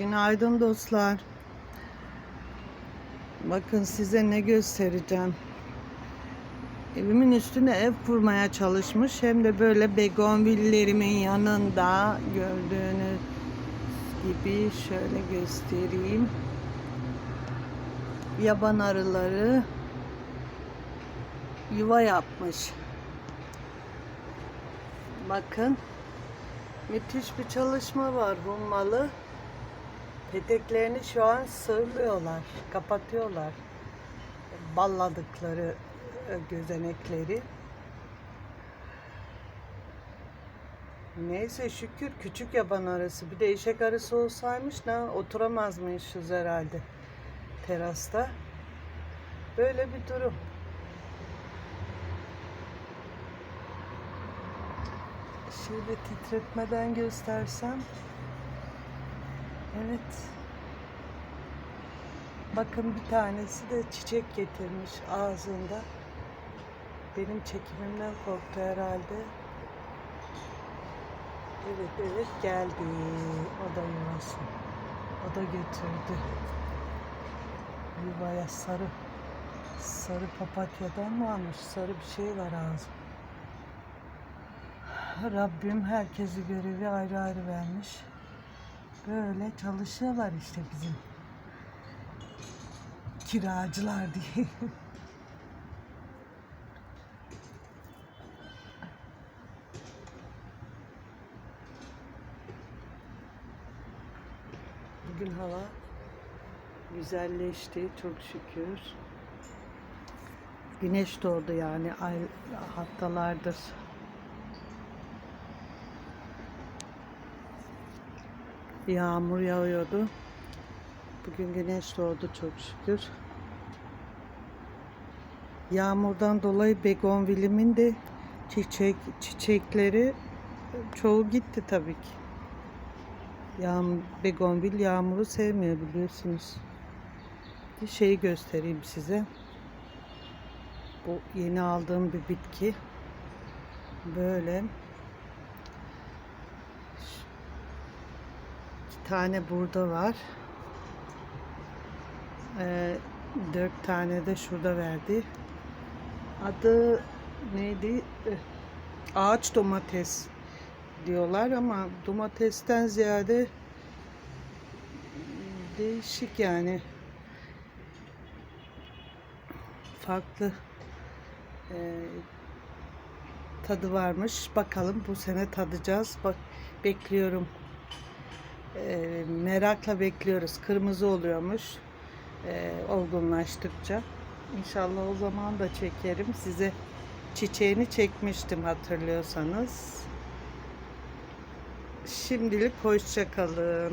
Günaydın dostlar. Bakın size ne göstereceğim. Evimin üstüne ev kurmaya çalışmış. Hem de böyle begonvillerimin yanında gördüğünüz gibi şöyle göstereyim. Yaban arıları yuva yapmış. Bakın müthiş bir çalışma var hummalı. Peteklerini şu an sırlıyorlar, kapatıyorlar. Balladıkları e, gözenekleri. Neyse şükür küçük yaban arısı. Bir de eşek arısı olsaymış ne oturamazmışız herhalde terasta. Böyle bir durum. Şöyle titretmeden göstersem. Evet. Bakın bir tanesi de çiçek getirmiş ağzında. Benim çekimimden korktu herhalde. Evet evet geldi. O da yuvası. O da götürdü. Yuvaya sarı sarı papatyadan mı almış? Sarı bir şey var ağzı. Rabbim herkesi görevi ayrı ayrı vermiş. Böyle çalışıyorlar işte bizim kiracılar diye. Bugün hava güzelleşti çok şükür. Güneş doğdu yani ay Yağmur yağıyordu. Bugün güneş doğdu çok şükür. Yağmurdan dolayı begonvilimin de çiçek çiçekleri çoğu gitti tabii ki. Yağmur, begonvil yağmuru sevmiyor biliyorsunuz. Bir şeyi göstereyim size. Bu yeni aldığım bir bitki. Böyle tane burada var. Ee, dört tane de şurada verdi. Adı neydi? Eh, Ağaç domates diyorlar ama domatesten ziyade değişik yani farklı e, tadı varmış. Bakalım bu sene tadacağız. Bak bekliyorum. E, merakla bekliyoruz. Kırmızı oluyormuş. E, olgunlaştıkça. İnşallah o zaman da çekerim. Size çiçeğini çekmiştim hatırlıyorsanız. Şimdilik hoşça kalın.